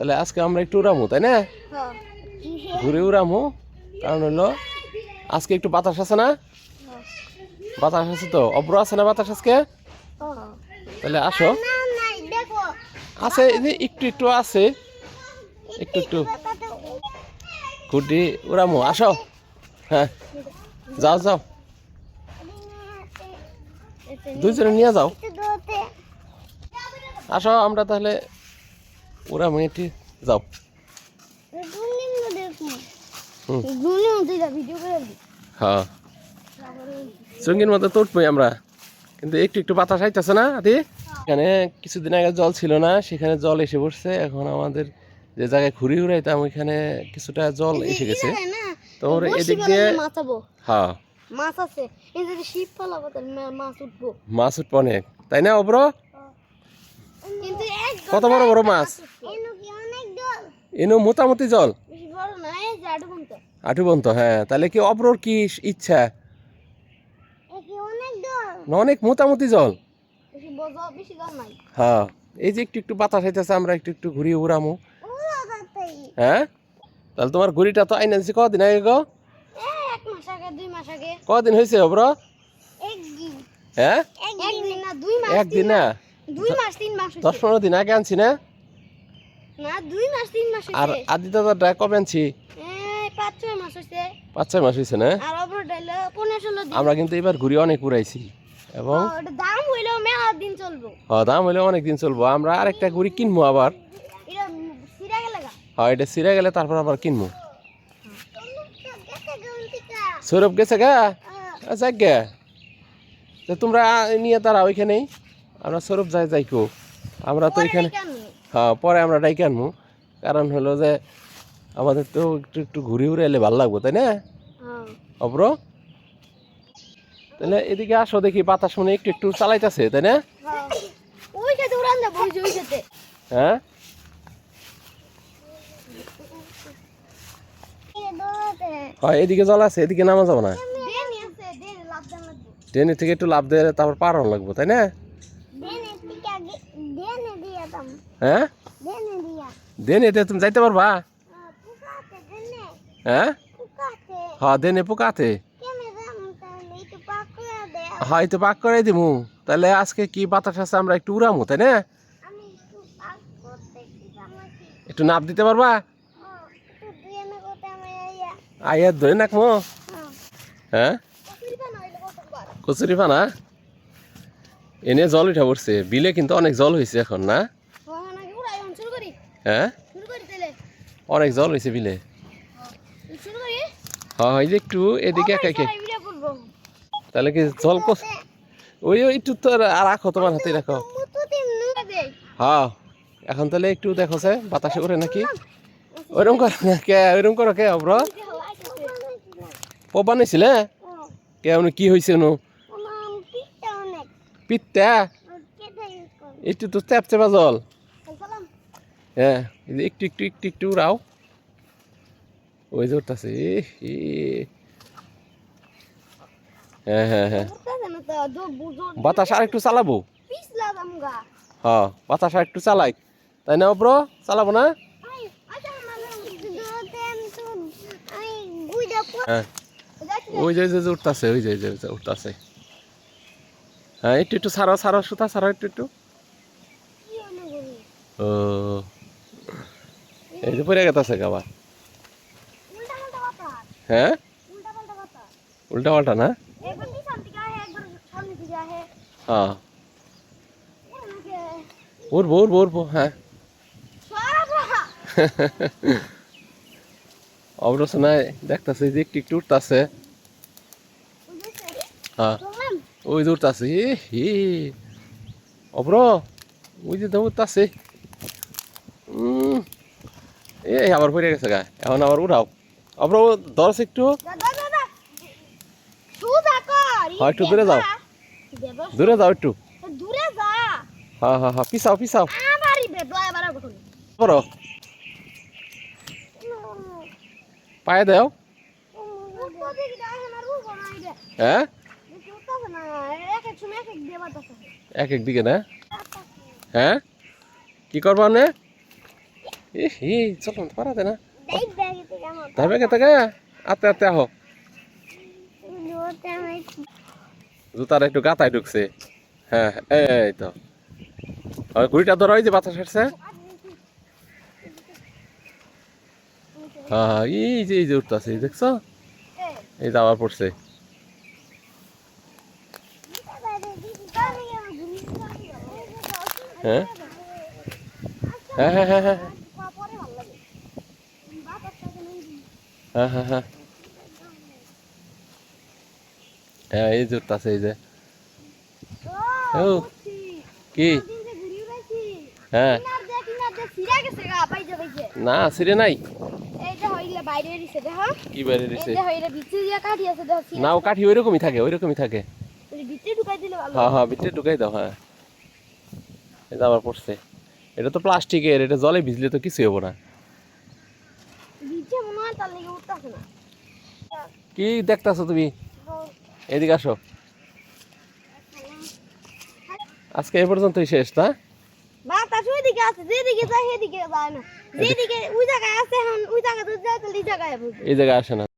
তাহলে আজকে আমরা একটু উড়ামো তাই না? হ্যাঁ। ঘুরে উড়ামু কারণ হলো আজকে একটু বাতাস আছে না? বাতাস আছে তো অব্র আছে না বাতাস আজকে? তাহলে আসো। আছে একটু একটু আছে। একটু একটু। ঘুরটি উড়ামো আসো। হ্যাঁ যাও যাও। দুইজনে নিয়ে যাও। আসো আমরা তাহলে যাও। হুম। ভিডিও করে দিই হ্যাঁ। সঙ্গীর মতো তুটবই আমরা। কিন্তু একটু একটু বাতাস আইতেছে না আদি? এখানে কিছুদিন আগে জল ছিল না সেখানে জল এসে পড়ছে। এখন আমাদের যে জায়গায় ঘুরি উড়াইতাম ওইখানে কিছুটা জল এসে গেছে। তোর এদিক দিয়ে হ্যাঁ। মাছ আছে। মাছ উঠবো। মাছ উঠবো অনেক। তাই না অব্র? কত বড় বড় মাছ? এনো মোটামুটি জল। বেশি বড় না এই জাডু বন্ত। হ্যাঁ। তাহলে কি অব্রর কি ইচ্ছা? অনেক মোটামুটি জল। হ্যাঁ। এই যে একটু একটু বাতাস আইতেছে আমরা একটু একটু ঘুরিয়ে উড়ামু। হ্যাঁ? তাহলে তোমার ঘুড়িটা তো আইনা দিছি কদিন আগে গো? কদিন হয়েছে অব্র? হ্যাঁ? একদিন না? দুই মাস তিন মাস দশ পনেরো দিন আগে আনছি না? না দুই মাস তিন মাস আর আদি দাদাটা কবে আনছি? পাঁচ ছয় মাস হয়েছে। পাঁচ ছয় মাস হয়েছে না? আর অপর ডাইলে পনেরো ষোলো আমরা কিন্তু এবার ঘুরি অনেক উড়াইছি। এবং দাম হইলেও মেলা দিন চলবো। হ্যাঁ দাম হলে অনেক দিন চলবো। আমরা আরেকটা ঘুরি কিনবো আবার। হ্যাঁ এটা সিরা গেলে তারপর আবার কিনবো। সৌরভ গেছে গা? যাক গে। তোমরা নিয়ে তারা ওইখানেই আমরা সৌরভ যাই যাই যাইকো। আমরা তো এখানে হ্যাঁ পরে আমরা ডাইকে আনব। কারণ হলো যে আমাদের তো একটু একটু ঘুরে ঘুরে এলে ভালো লাগবো তাই না? অব্র? তাহলে এদিকে আসো দেখি বাতাস মনে একটু একটু চালাইতেছে তাই না? ওই খেতে উড়ান যাব ওই যে ওই খেতে হ্যাঁ? হয় এদিকে জল আছে এদিকে নামা যাব না? ট্রেনের থেকে একটু লাভ দিয়ে তারপর পার লাগবো তাই না দেনি থেকে আগে দেনি দিয়া দাম হ্যাঁ? দেনি এটা তুমি যাইতে পারবা? হ্যাঁ? হ্যাঁ দেনে পোকাতে। হয় তো পাক করে দিমু। তাহলে আজকে কি বাতাস আছে আমরা একটু উড়ামু তাই না? একটু নাপ দিতে পারবা? আমি আইয়া। ধরে নাকমো হ্যাঁ। হ্যাঁ? কচুরি পানা এনে জল উঠা পড়ছে। বিলে কিন্তু অনেক জল হয়েছে এখন না হ্যাঁ নাকি উড়াই এখন শুরু করি হ্যাঁ? অনেক জল হয়েছে বিলে। হ্যাঁ এই যে একটু এদিকে একা একে। তাহলে কি জল কষ ওই ওই একটু তো আর রাখো তোমার হাতে রাখো। হ্যাঁ এখন তাহলে একটু দেখো সে বাতাসে করে নাকি। ওইরকম করো না কে ওইরকম করো কে অব্র পবা নিছিলে কে উনি কি হয়েছে নু? পিত্তা একটু তো চেপ চেপা জল। হ্যাঁ একটু একটু একটু একটু উড়াও ওই যে হ্যাঁ হ্যাঁ হ্যাঁ। বাতাস আর একটু চালাবো। হ্যাঁ বাতাস আর একটু চালাই। তাই না অব্র চালাবো না? হ্যাঁ। ওই যে যে উঠতেছে ওই যে যে উঠতেছে। হ্যাঁ একটু একটু সারো সারো সুতা সারো একটু একটু। ও। এই যে পড়ে গেছে আবার। হ্যাঁ? উল্টা পাল্টা না হ্যাঁ উঠবো উঠবো উঠবো হ্যাঁ। অবরচনায় দেখতেছে যে একটু একটু উঠতেছে হ্যাঁ ওই যে উঠতেছে হে অব্র, ওই যে উঠতেছে এই আবার পড়ে গেছে গা এখন আবার উঠাও। অব্র দশ একটু। হ্যাঁ, একটু দূরে যাও। দূরে যাও একটু। হ্যাঁ হ্যাঁ হ্যাঁ এবার গঠন বড় পায়ে দাও। হ্যাঁ? এক এক দিকে না। হ্যাঁ? কি করব আপনি এ হে চলো না। পারাতে না দেখ ব্যাগে থেকে আতে আতে আহো জুতার একটু গাতায় ঢুকছে। হ্যাঁ এই তো। আর ঘুড়িটা ধরো ওই যে বাতাস আসছে হ্যাঁ এই যে এই যে উঠতেছে দেখছ? এই যাওয়ার পড়ছে। হ্যাঁ হ্যাঁ হ্যাঁ হ্যাঁ। হ্যাঁ হ্যাঁ হ্যাঁ। হ্যাঁ এই যে উঠতেছে এই যে। ও কি? হ্যাঁ। না সিরে নাই। কি বাইরে দিছে না ও কাঠি ওইরকমই থাকে ওইরকমই থাকে। হ্যাঁ হ্যাঁ। ভিতরে ঢুকাই দাও হ্যাঁ। এটা আবার পড়ছে। এটা তো প্লাস্টিকের এটা জলে ভিজলে তো কিছু হব না। কি দেখতেছো তুমি? এদিকে আসো। আজকে এ পর্যন্তই শেষ না? বাতাস ওইদিকে আছে যেদিকে যায় সেদিকে যায় না। যেদিকে ওই জায়গায় আছে এখন ওই জায়গায় তো যায় তাহলে এই জায়গায় এই জায়গায় আসে না।